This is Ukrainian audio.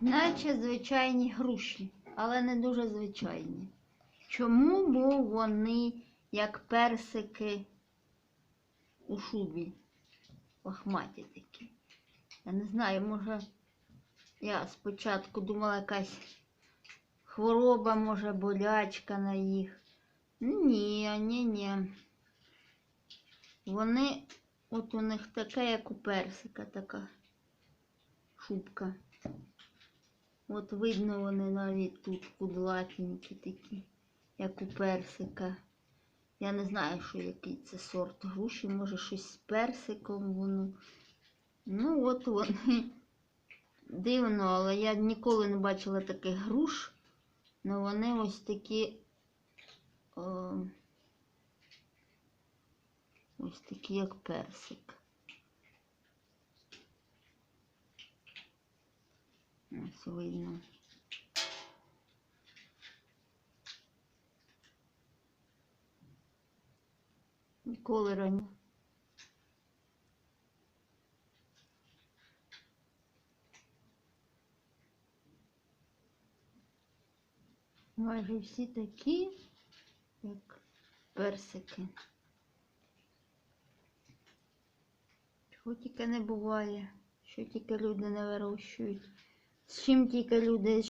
Наче звичайні груші, але не дуже звичайні. Чому? Бо вони як персики у шубі. Лохматі такі. Я не знаю, може, я спочатку думала якась хвороба, може, болячка на їх. Ні, ні, ні. Вони, от у них таке, як у персика, така шубка. От видно вони навіть тут кудлатенькі такі, як у персика. Я не знаю, що який це сорт груші, може щось з персиком воно. Ну, от вони дивно, але я ніколи не бачила таких груш. Ну вони ось такі. О, ось такі, як персик. Ось видно. Ніколи раніше. Майже всі такі, як персики. Чого тільки не буває, що тільки люди не вирощують. З чим тільки люди